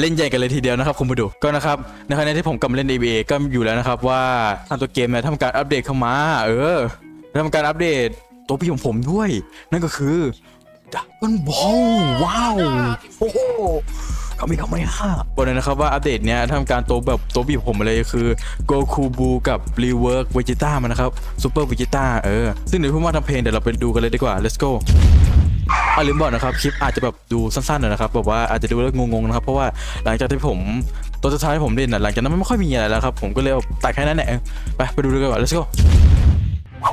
เล่นใหญ่กันเลยทีเดียวนะครับคุณผู้ดูก็นะครับในขณะที่ผมกำลังเล่น ABA ก็อยู่แล้วนะครับว่าทางตัวเกมเนี่ยทำการอัปเดตเข้ามา เออทำการอัปเดตตัวพี่ของผมด้วย นั่นก็คือดักกันบอลว้าวโอ้โหเขาไม่เขาไม่ห้าบอกเลยนะครับว่าอัปเดตเนี้ยทำการตัวแบบตัวพี่ผมเลยคือโกคูบูกับรีเวิร์กเวจิต้ามันนะครับซูเปอร์เวจิต้าเออซึ่งเดี๋ยวพูดว่าทำเพลงเดี๋ยวเราไปดูกันเลยดีกว่า let's go อะลืมบอกนะครับ คลิปอาจจะแบบดูสั้นๆหน่อยนะครับแบบว่าอาจจะดูแล้วงงๆนะครับ เพราะว่าหลังจากที่ผมตัวสุดท้ายที่ผมเล่นน่ะหลังจากนั้นมันไม่ค่อยมีอะไรแล้วครับ ผมก็เลยเอาตัดแค่นั้นแหละไปไปดูดีกว่า let's go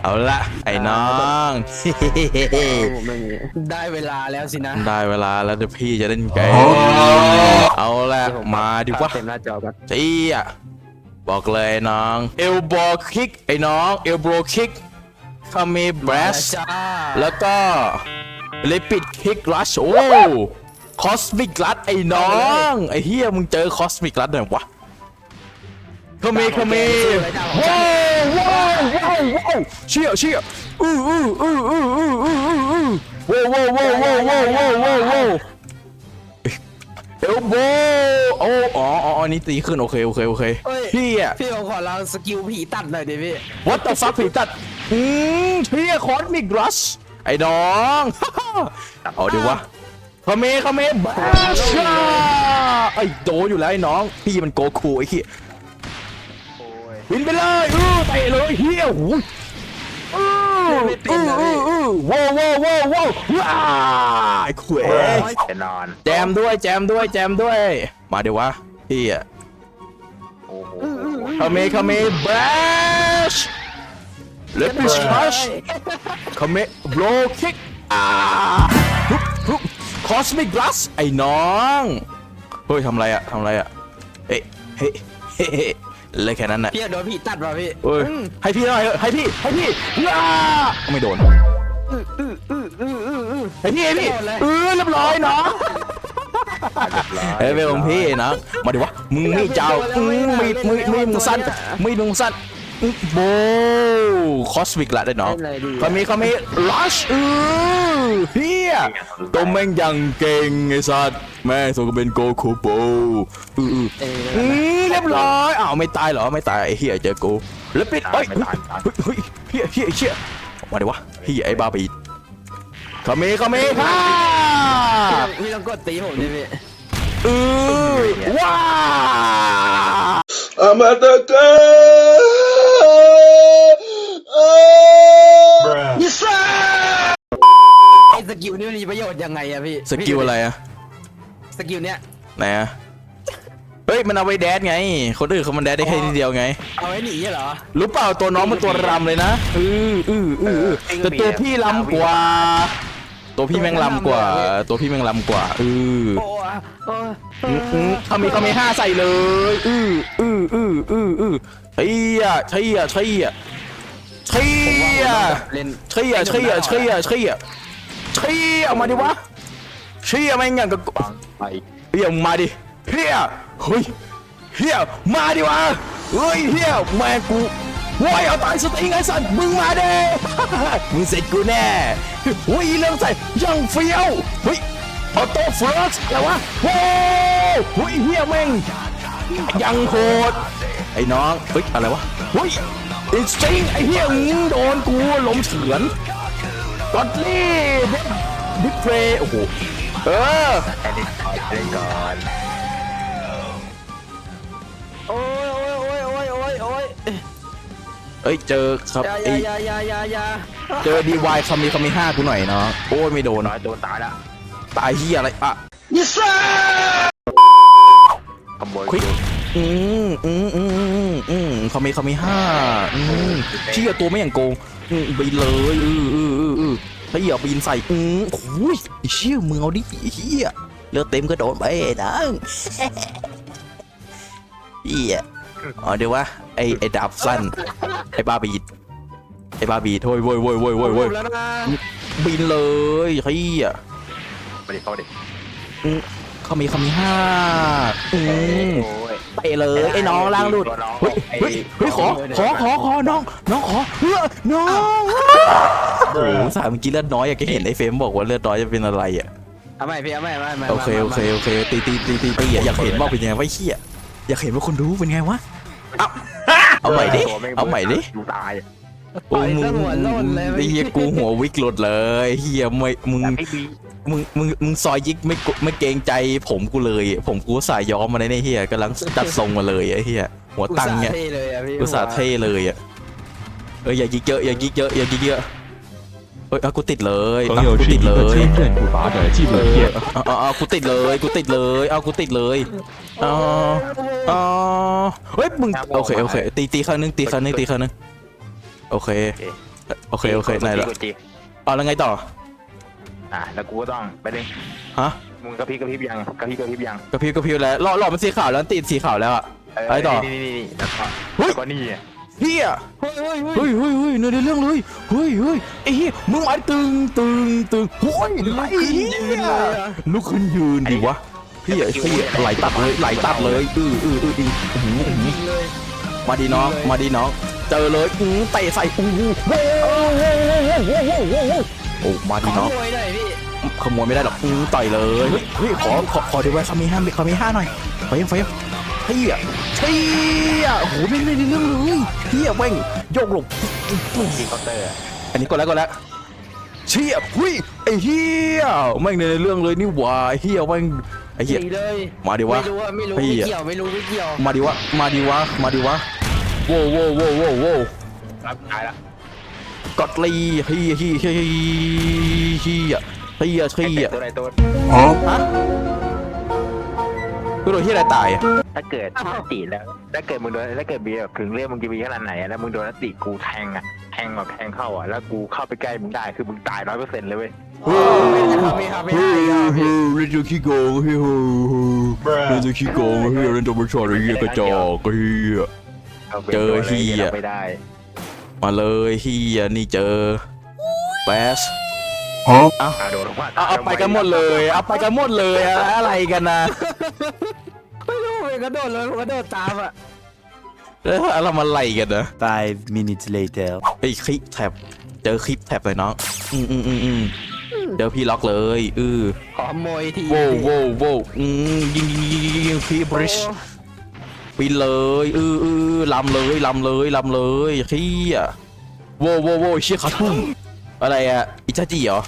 เอาละไอ้น้อง ได้เวลาแล้วสินะ ได้เวลาแล้วเดี๋ยวพี่จะเล่นเกมเอาละมาดิวะเต็มหน้าจอกันเจี้ยบอกเลยน้องเอลโบคิกไอ้น้องเอลโบคิกคาเมบรสจ้าแล้วก็เลปิดคิกลัชโอ้คอสมิกลัดไอ้น้อง ไอ้เฮียมึงเจอคอสมิกลัดหน่อยวะขเมขเมว้าวว้าวว้าวว้าวเชี่ยเชี่ยอู้อู้อู้อู้อู้อู้อู้อู้ว้าวว้าวว้าวว้าวว้าวว้าวว้าวเอลโบโอ้อ๋ออ๋ออันนี้ตีขึ้นโอเคโอเคโอเคเฮ้ยเฮียพี่ผมขอลองสกิลผีตัดหน่อยดิพี่ What the fuck ผีตัดอืมเชี่ยคอสมิกรัช ไอ้น้อง เอาดิวะคาเมคาเมบ้าชาไอ้โดนอยู่แล้วไอ้น้อง พี่มันโกคูไอ้ขี้บินไปเลยอื้อเตะเลยเฮียหูยอื้ออื้ออื้ออื้อว้าวว้าวว้าวว้าวว้าไอ้ขวยจะนอน แจมด้วยแจมด้วยแจมด้วย มาเดี๋ยววะพี่อะ โอ้โห คาเมคาเมบ้าช เลปิสพัชคอมเมโบรคิกอ่าฮึบฮึบคอสมิกกลัสไอ้น้อง เฮ้ยทำไรอะทำไรอะเฮ้ยเฮ้ยเฮ้ยเฮ้ยเลยแค่นั้นน่ะพี่โดนผีตัดว่ะพี่เฮ้ยให้พี่หน่อยเถอะให้พี่ ให้พี่ว้าไม่โดนให้พี่ให้พี่เออเรียบร้อยเนาะเฮ้ยเป็นของพี่นะมาดิวะมึงมีดเจ้าอืมมีดมีดมีดมึงสั้นมีดมึงสั้น อื้อโบคอสมิกละได้น้องเล่นอะไรดีเขามีเขามีลัชอือเฮียตัวแม่งยังเก่งไอ้สัตว์แม่งสมกับเป็นโกคูโบอืออือเอออืมเรียบร้อยอ้าวไม่ตายเหรอไม่ตายไอ้เฮียเจอกูแล้วปิดเฮ้ยเฮ้ยเฮ้ยเฮียเฮียเฮียออกมาดิวะเฮียไอ้บ้าไปเขามีเขามีฮ่าพี่ต้องกดตีผมดิพี่อือว้า I'm at the girl. ไอ้สกิลนี่มันมีประโยชน์ยังไงอะพี่สกิลอะไรอะสกิลเนี้ยไหนอะเฮ้ยมันเอาไว้แดดไง คนอื่นเขามันแดดได้แค่นิดเดียวไง เอาไว้หนีเหรอ รู้เปล่าตัวน้องมันตัวรำเลยนะอืออืออืออือแต่ตัวพี่ลำกว่า ตัวพี่แม่งลำกว่า ตัวพี่แม่งลำกว่าอือโอ้อะโอ้อืมอืมเขามีเขามีห้าใส่เลยอืออืออืออืออือ เฮียเฮียเฮียเฮียเล่นเฮียเฮียเฮียเฮียเฮียออกมาดิวะเฮียแม่งย่างกับฟังไปเฮียมาดิเฮียเฮ้ยเฮียมาดิวะเฮ้ยเฮียแม่งกูโว้ยเอาตายสติงไอ้สัตว์มึงมาเด้มึงเสร็จกูแน่เฮ้ยเรื่องใส่ยังเฟี้ยวเฮ้ยออโต้ฟลอสอะไรวะโว้วเฮ้ยเฮียแม่งยังโหด ไอ้น้องเฮ้ยอะไรวะเฮ้ยอินสติ้งไอ้เฮียมึงโดนกูล้มเฉือนกอดลี่บิ๊กเฟรโอ้โหเออแค่นี้ก่อนเล่นก่อนโอ้ยโอ้ยโอ้ยโอ้ยโอ้ยโอ้ยเอ้ยเจอครับอยาไอ้อยาอยาอยาอยาเจอดีวายคามีคามีห้ากูหน่อยเนาะโอ้ยไม่โดนน้อยโดนตายละตายเฮียอะไรอะขโมยควิก อืมอืมอืมอืมอืมคามีคามีห้าอืมเชี่ยตัวไม่อย่างโกงอืมไปเลยอืออืออืออือถ้าเหยียบปีนใส่อืมโอ้ยไอ้เชี่ยมึงเอาดิไอ้เฮียเลือดเต็มก็โดนไปนังเฮียอ๋อเดี๋ยววะไอ้ไอ้ดาบสั้นไอ้บาบีดไอ้บาบีดโว้ยโว้ยโว้ยโว้ยโว้ยโว้ยแล้วนะบินเลยเฮียไปดิเข้าดิเขามีเขามีห้าอืมโอ้ย ไปเลยไอ้น้องล่างหลุดตัวน้องเฮ้ยเฮ้ยเฮ้ยขอขอขอขอน้องน้องขอเฮ้ยน้องโอ้โหสามเมื่อกี้เลือดน้อยอยากจะเห็นไอ้เฟรมบอกว่าเลือดน้อยจะเป็นอะไรอะเอาใหม่พี่เอาใหม่เอาใหม่าใหม่โอเคโอเคโอเคตีตีตีตีตีอยากเห็นว่าเป็นยังไงวะไอ้เหี้ยอยากเห็นว่าคนดูเป็นไงวะเอาเอาใหม่ดิตัวงเอาใหม่ดิดูตายโอ้มึงหัวโล่นเลยไอ้เหี้ยกูหัววิกหลุดเลยเหี้ยไม่มึงแต่ไมึงมึงมึงซอยยิกไม่ไม่เกรงใจผมกูเลย ผมกูใส่ย้อมมาในเฮียกำลังจัดทรงมาเลยไอ้เฮียหัวตังเงี้ยกูสาเท่เลยอะเอออย่ายิกเยอะอย่ายิกเยอะอย่ายิกเยอะเอ้ยกูติดเลยอ่กูติดเลยกูบาดเลยกูติดเลยกูติดเลยเอากูติดเลยเออ๋อเฮ้ยมึงโอเคโอเคตีตีครั้งนึงตีครั้งนึงตีครั้งนึงโอเคโอเคโอเคไหนละเอาแล้วไงต่อ อะแล้วกูก็ต้องไปดิฮะมึงกระพริบกระพริบยังกระพริบกระพริบยังกระพริบกระพริบแล้วหลอดหลอดมันสีขาวแล้วติดสีขาวแล้วอะเไปต่อ นี่นี่นี่แล้วก็เฮ้ย แล้วก็นี่ไงเฮียเฮ้ยเฮ้ยเฮ้ยเฮ้ยเฮ้ยเฮ้ยในเรื่องเลยเฮ้ยเฮ้ยไอ้เหี้ยมึงมาตึงตึงตึงโอ้ยไอ้เหี้ยลุกขึ้นยืนดิวะพี่ไอ้พี่ไหลตัดเลยไหลตัดเลยอืออืออืออืออื้อหืออื้อหือยิงเลยมาดีน้องมาดีน้อง เจอเลยอื้อเตะใส่อู้หูโว้ โอ้มาดีขอน้องโวยหน่อยพี่ขโมยไม่ได้หรอกอื้อต่อยเลยเฮ้ยเฮ้ยขอขอขอดูไว้เขามีห้าเขามีห้าหน่อยไฟไฟเฮียเฮียโอ้โหไม่ไม่ได้เรื่องเลยเฮียแม่งโยกหลบยิงเคาน์เตอร์อะอันนี้กดแล้วกดแล้วเชี่ยหุยไอ้เฮียแม่งในเรื่องเลยนี่หว่าไอ้เฮียแม่งไอ้เฮียหนีเลยมาดิวะไม่รู้ว่าไม่รู้เหี้ไม่ยเกี่ยวไม่รู้ไม่เกี่ยวมาดิวะมาดิวะมาดิวะโว้โว้โว้โว้โว้รับตายละ กดลีเฮียเฮียเฮียเฮียเฮียเฮียตัวไหนตัวฮะกูโดนที่อะไรตายอะถ้าเกิดตีแล้วถ้าเกิดมึงโดนถ้าเกิดมีแบบถึงเรื่องมึงจะมีขนาดไหนอะแล้วมึงโดนตีกูแทงอะแทงแบบแทงเข้าอะแล้วกูเข้าไปใกล้มึงได้คือมึงตายร้อยเปอร์เซ็นต์เลยเว้ยไม่ทำไม่ทำไม่ได้อีกอะพี่เล่นตัวขี้โกงเฮียเล่นตัวขี้โกงเฮียเล่นตัวบอลชอตเฮียกระจอกเฮียาไปเจอโดนะไรเหี้ยรับไม่ได้ มาเลยเฮียนี่เจอแบสอะโดนลงมาเอาเอาไปกันหมดเลย เอาไปกันหมดเลยอะอะไรกันนะ ไม่รู้ผมก็โดดเลยผมก็โดดตามอะแล้วเรามาไล่กันนะ Five minutes later. ไอ้ยคลิปแท็บเจอคลิปแท็บเลยน้องอืมอืมอืมอืมเจอพี่ล็อกเลยอือขอโมยทีโว้วโว้วโว้วอืมยิงยิงยิงยิงยิงพี่บริช ปีนเลยอืออือลำเลยลำเลยลำเลยเฮียโว้วโว้วโว้วเชี่ยขาทุ่มอะไรอะอิจาจิเหรอ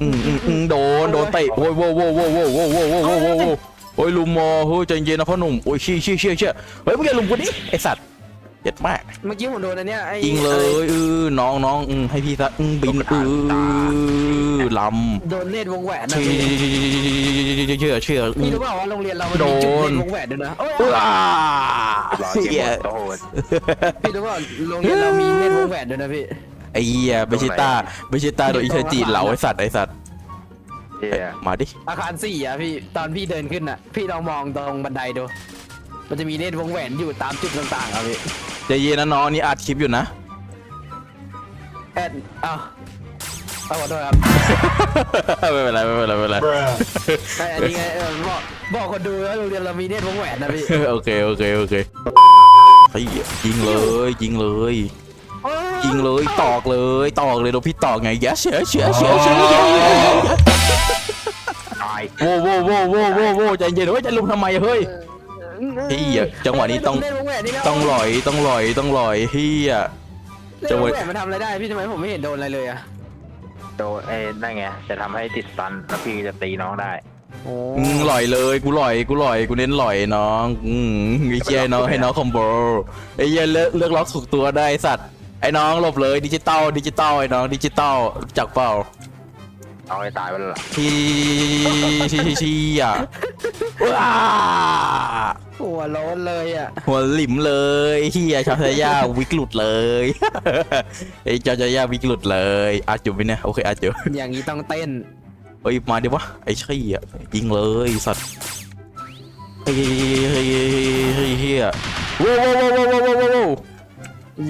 อืมอืมอืมโดนโดนเตะโว้ยโว้วโว้วโว้วโว้วโว้วโว้วโว้วโว้วโว้วโว้วโอ้ยลุมมอเฮ้ยใจเย็นนะพ่อหนุ่มโอ้ยเชี่ยเชี่ยเชี่ยเชี่ยเฮ้ยมึงอย่าลุมกูดิไอสัตว์ เจ็ดมากเมื่อกี้ผมโดนอันเนี้ยไอ้ยิงเลยเออน้องน้องอืมให้พี่ซะอืมบินเออลำโดนเนตรวงแหวนนะเชื่อพี่เชื่อเชื่อพี่รู้เปล่าว่าโรงเรียนเรามันมีจุดเนตรวงแหวนด้วยนะเอ้ยว้าร้อยเฮีเหี้ยยโตโหดพี่รู้เปล่าโรงเรียนเรามีเนตรวงแหวนด้วยนะพี่ไอ้เหี้ยไม่ใช่ตาไม่ใช่ตาโดยอิชาจีนเหลาไอสัตว์ไอสัตว์เหี้ยมาดิอาคารสี่อะพี่ตอนพี่เดินขึ้นอะ พี่ลองมองตรงบันไดดู มันจะมีเนตรวงแหวนอยู่ตามจุดต่างๆอะพี่ ใจเย็นนะน้องนี่อัดคลิปอยู่นะแอดอ้าวเอาขอโทษครับไม่เป็นไรไม่เป็นไรไม่เป็นไรแต่อันนี้ไงเออบอกบอกคนดูว่าโรงเรียนเรามีเนตรวงแหวนนะพี่ โอเคโอเคโอเคเฮ้ยยิงเลยยิงเลยยิงเลยตอกเลยตอกเลยโดนพี่ตอกไงแย่เสียเสียเสียเสียตายโว้โว้โว้โว้โว้โว้ใจเย็นเฮ้ยจะลุมทำไมเฮ้ย เฮ้ยจังหวะนี้ต้องเนตรวงแหวนนี่นะต้องหลอยต้องหลอยต้องหลอยเฮียเนตรวงแหวนมันทำอะไรได้พี่ทำไมผมไม่เห็นโดนอะไรเลยอะโดนเอ้ยนั่นไงจะทำให้ติดตันแล้วพี่จะตีน้องได้โอ้อืมหลอยเลยกูหลอยกูหลอยกูเน้นหลอยน้องอืมไอ้เหี้ยให้น้องให้น้องคอมโบไอ้เหี้ยเลือกเลือกล็อกถูกตัวได้ไอ้สัตว์ไอ้น้องหลบเลยดิจิตอลดิจิตอลไอ้น้องดิจิตอลจักเปล่าเอาให้ตายไปแล้วล่ะที่ที่ที่ที่อะว้าหัว ล้นเลยอะหัวหลิมเลยเฮียชาชายาวิกหลุดเลยไอ้ชาชายาวิกหลุดเลยอาจุบไปเนี่ยโอเคอาจุบอย่างนี้ต้องเต้นเฮ้ยมาดิวะไอ้ชี่ยยิงเลยสัตว์เฮ้ยเฮ้ยเฮ้ยเฮ้ยว้าวว้าวว้าวว้าวว้าว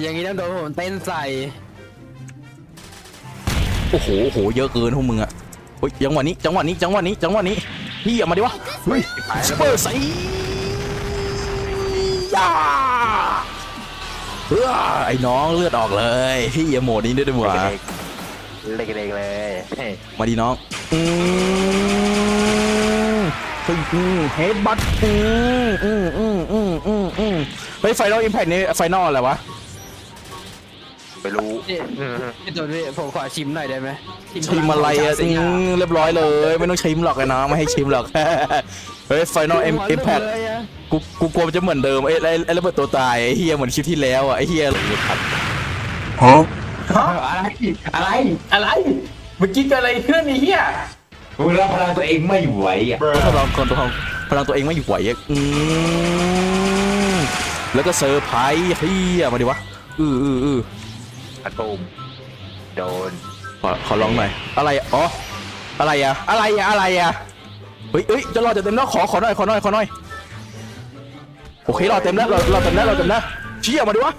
อย่างนี้ต้องโดนผมเต้นใส่โอ้โหโหเยอะเกินพวกมึงอะเฮ้ยจังหวะนี้จังหวะนี้จังหวะนี้จังหวะนี้เฮียมาดิวะเฮ้ยสเปอร์ไซ ย่าเฮ้อไอ้น้องเลือดออกเลยพี่อย่าโหมดนี้ด้วยดีกว่า เล็กๆเลยมาดีน้องอืมฮ้ยอืมเฮดบัตอืมอืมอืมอืมอืมอืมเฮ้ไฟนอลอิมแพคนี่ไฟนอลอะไรวะ ไปรู้ พี่อืพี่ตูนพี่ผมขอชิมหน่อยได้ไหมชิมอะไรอะเรียบร้อยเลย ไม่ต้องชิมหรอกนะไม่ให้ชิมหรอก เฮ้ยไฟนอลเอ็มเอ็มแพดกูกูกลัวมันจะเหมือนเดิมไอ้ไอ้ไอ้ระเบิดตัวตายไอ้เฮียเหมือนชิปที่แล้วอะไอ้เฮียเลยครับอะไรอะไรอะไร เมื่อกี้เกิดอะไรขึ้นไอ้เฮียกูรับพลังตัวเองไม่ไหวอะพลองคนตัวพลังตัวเองไม่ไหวอะอืมแล้วก็เซอร์ไพรส์เฮียมาดิวะอืออืออือ กระตูมโดนขอขอลองหน่อย อะไรอ๋อ อะไรอะอะไรอะอะไรอะเฮ้ยเฮ้ยจะรอจะเต็มแล้วขอขอหน่อยขอหน่อยขอหน่อย โอเครอเต็มแล้วรอรอเต็มแล้วรอเต็มแล้วชี้ออกมาดิวะ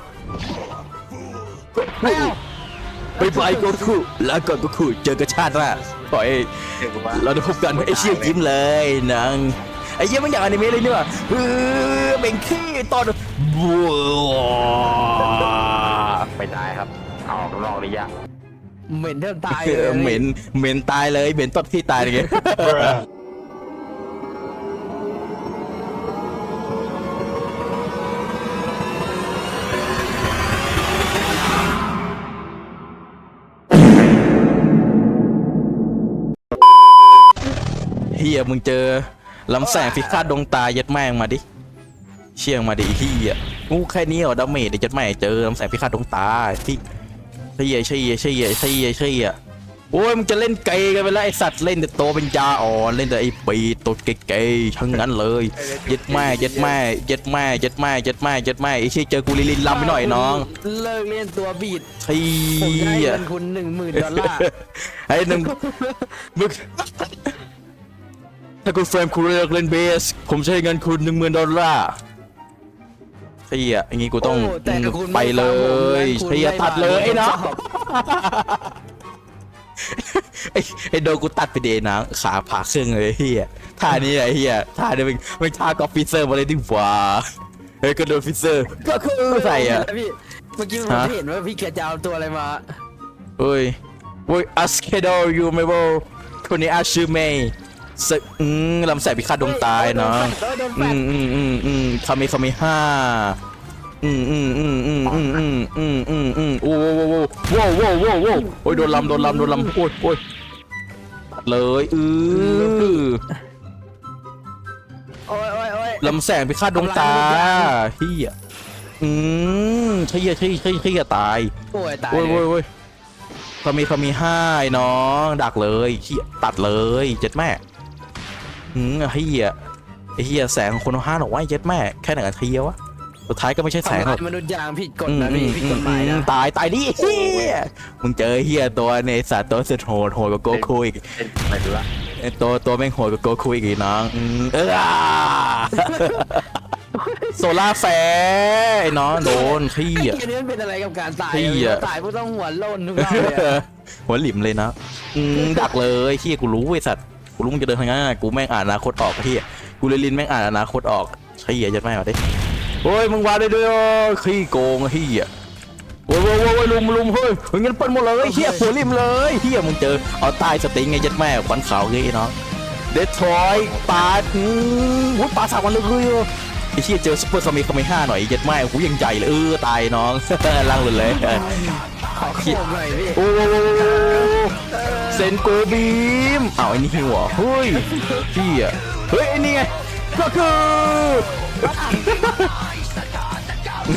เฮ้ยบายบายโกคุแล้วก็โกคุเจอกระชาติหน้าต่อยเราได้พบกันไอ้เชี่ยยิ้มเลยนางไอ้เยี่ยมันอย่างอนิเมะเลยเนี่หฮ้ยเป็นขี้ตอนบัวไปได้ครับ ออกนอกระยะเหม็นเท่าตายเลยเหม็นเหม็นตายเลยเหม็นต้นที่ตายเลย เฮียมึงเจอลำแสงพิฆาตดวงตายัดแม่งมาดิ เชียงมาดิเฮียกูแค่นี้เหรอดาเมจดี๋ยัดแม่เจอลำแสงพิฆาตดวงตาที่ เชี่ยเชี่ยเชี่ยเชี่ยเชี่ยโอ้ยมึงจะเล่นเกย์กันไปแล้วไอสัตว์เล่นแต่โตเป็นยาอ่อนเล่นแต่ไอปีตัวเกย์ๆทั้งนั้นเลยยัดแม่ยัดแม่ยัดแม่ยัดแม่ยัดแม่ยัดแม่ไอชี่ยเจอกูลิลินลำไปหน่อยน้องเลิกเล่นตัวบีดเชี่ยผมได้งินคุณหนึ่งหมื่นดอลลาร์ไอหนึ่งมึงถ้าคุณเฟรมคุณเลิกเล่นเบส ผมใช้เงินคุณหนึ่งหมื่นดอลลาร์ เฮียอย่างงี้กูต้องไปเลยเฮียตัดเลยไอ้น้อไอ้โดนกูตัดไปเดนะขาผ่าเครื่องเลยเฮียท่านี้ไอ้เฮียท่านี้เป็นเป็นท่ากอล์ฟฟิเซอร์มาเลยดีกว่าเฮ้ยก็โดนฟิเซอร์ก็คือใส่อะพี่เมื่อกี้ผมเห็นว่าพี่เกจะเอาตัวอะไรมาเฮ้ยเฮ้ยอัสเคโดยูเมโบคนนี้อาชื่อเมย์ เสอืมลำแสงพิฆาตดวงตายเนาะอืมอืมอืมอืมคามิคามิห้าอืมอืมอืมอืมอืมอืมอืมอืมอืมโอ้โหโอ้โหโอ้โหโอ้โหโอ้ยโดนลำโดนลำโดนลำโอ้ยโอ้ยเลยอือโอ้ยโอ้ยโอ้ยลำแสงพิฆาตดวงตาเฮียอืมเฮียเฮียเฮียเฮียตายโอ้ยตายโอ้ยโอ้ยโอ้ยเขามีเขามีห้าน้องดักเลยเฮียตัดเลยเจ็ดแม่ อืมเฮียไอ้เฮียแสงของคนห้าหรอกว่าเย็ดแม่แค่ไหนกันเทียวะสุดท้ายก็ไม่ใช่แสงหรอกมนุษย์ยางผิดกฎนะพี่ผิดกฎหมายนะตายตายดิเฮียมึงเจอเฮียตัวในสัตว์ตัวสุดโหดโหดกว่โกคุยอีกตัวตัวแม่งโหดกว่โกคุยอีกน้องเออโซล่าแฟร์น้องโดนเขี้อะนี่มันเป็นอะไรกับการตายเขี้อะตายเพราะต้องหัวล้นทุกอบเลยหัวหลิมเลยนะดักเลยเขี้กูรู้ไอ้สัตว์ กูรู้มึงจะเดินทางไงกูแม่งอ่านอนาคตออกไอ้เหี้กูเลยลินแม่งอ่านอนาคตออกไอ้เหี้ยจัดแม่งมาดิโอ้ยมึงวาดได้ด้วยขี้โกงไอ้เหี้ยโว้ยโว้ยวลุงลุงเฮ้ยเงินเปิ้หมดเลยเฮียหัวริมเลยเฮียมึงเจอเอาตายสติงไงยัดแม่ควันขาวเงี้ยเนาะเดทรอยปาดวุ้ปาสามวันเลย ไอ้เชี่เจอซุปเปอร์ซอมิคามิห้าหน่อยยัดไม่กูยังใหญ่เลยเออตายน้อง ล่างหลุดเลยขอขมหน่อยพี่โอ้เซนโกบีมเอาไอ้นี่หัวเฮ้ยพี่อะเฮ้ยไอ้นี่ไงก็คื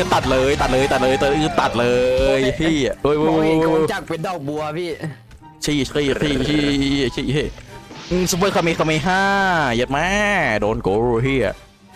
อตัดเลยตัดเลยตัดเลยตัดเลยตัดเลยพี่โอ้ยโอ้ยจากเป็นดอกบัวพี่ชี้ชี้พี่ชี้ชี้ซุปเปอร์คามิคามิห้ายัดแม่โดนโกเฮีย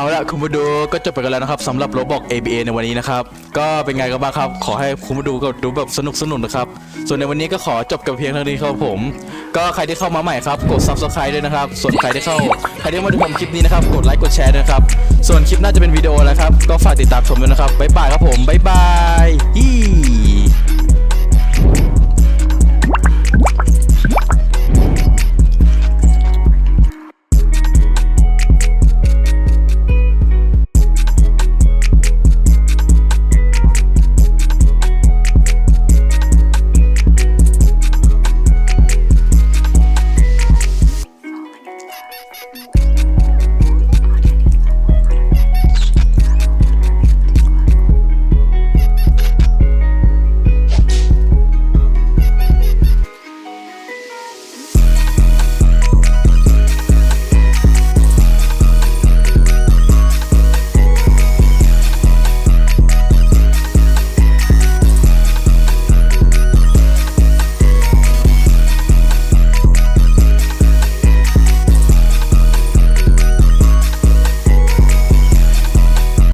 าละคุณผู้ดูก็จบไปกันแล้วนะครับสำหรับโรบอก ABA ในวันนี้นะครับ ก็เป็นไงกันบ้างครับ ขอให้คุณผู้ดูก็ดูแบบสนุกสนุกนะครับ ส่วนในวันนี้ก็ขอจบกับเพียงเท่านี้ครับผม ก็ใครที่เข้ามาใหม่ครับ กด subscribe ด้วยนะครับ ส่วนใครที่เข้าใครที่มาดูผมคลิปนี้นะครับ กดไลค์กดแชร์ด้วยนะครับ ส่วนคลิปน่าจะเป็นวิดีโอแล้วครับ ก็ฝากติดตามชมด้วยนะครับบ๊ายบายครับผมบ๊ายบายฮี